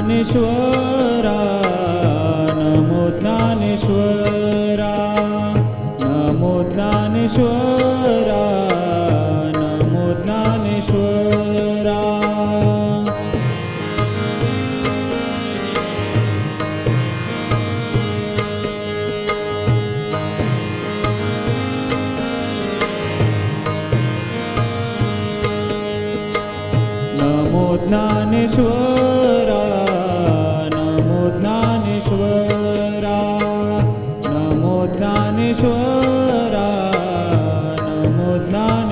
ज्ञानेश्वरा नमो ज्ञानेश्वरा नमो ज्ञानेश्वरा नमो ज्ञानेश्वरा। नमो ज्ञानेश्वरा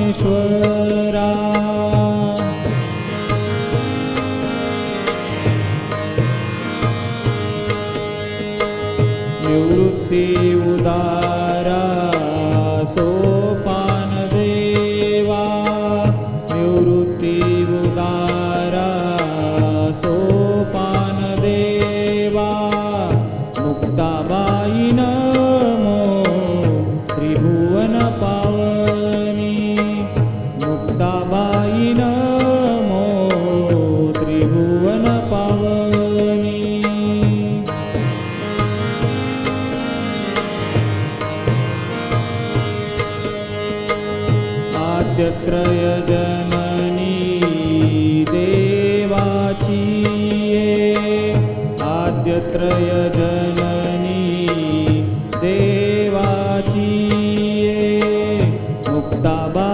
ज्ञानेश्वरा निवृत्ती उदारा सोपान देवा. निवृत्ती उदारा सोपान देवा. मुक्ताबाई आद्यत्रयजननी देवाची ये। आद्यत्रय देवाची मुक्ताबा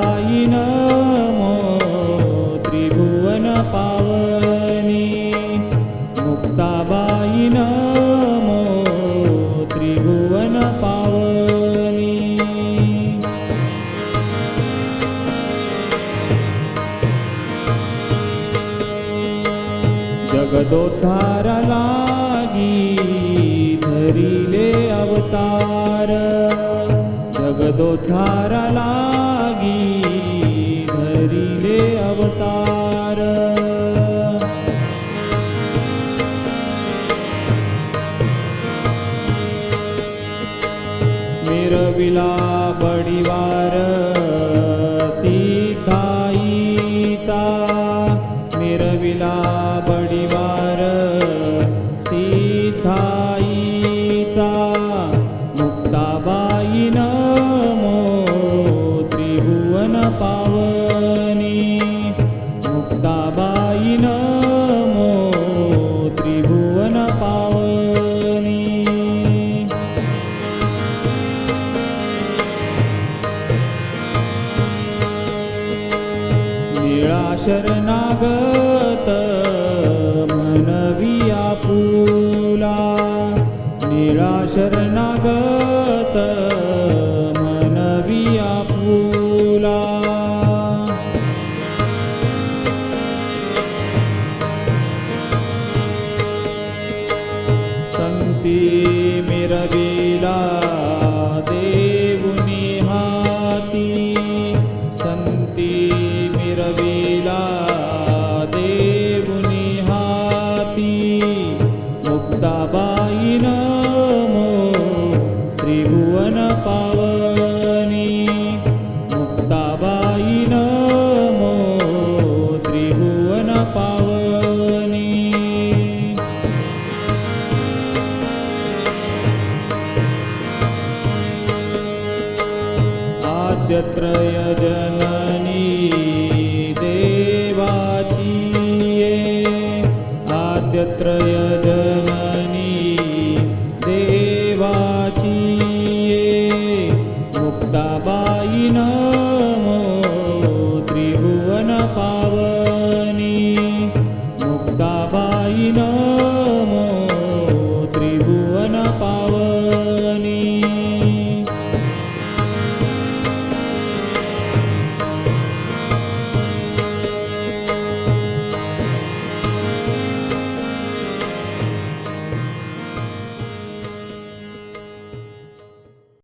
जगदोद्धार लागी धरिले अवतार. जगदोद्धार लागी धरिले अवतार. मिरविला बडिवार सिद्धाईचा मिरविला बडिवार नमो त्रिभुवन पावनी। मुक्ताबाई नमो त्रिभुवन पावनी। निळाशर नागत मनविया आपुला निळाशर शरणागत न्ति मेर बेला देवुनिहाति सन्ति मेरबेला देवुनिहाति मुक्ताबायिना त्रय देवाचीये देवाची आद्यत्रय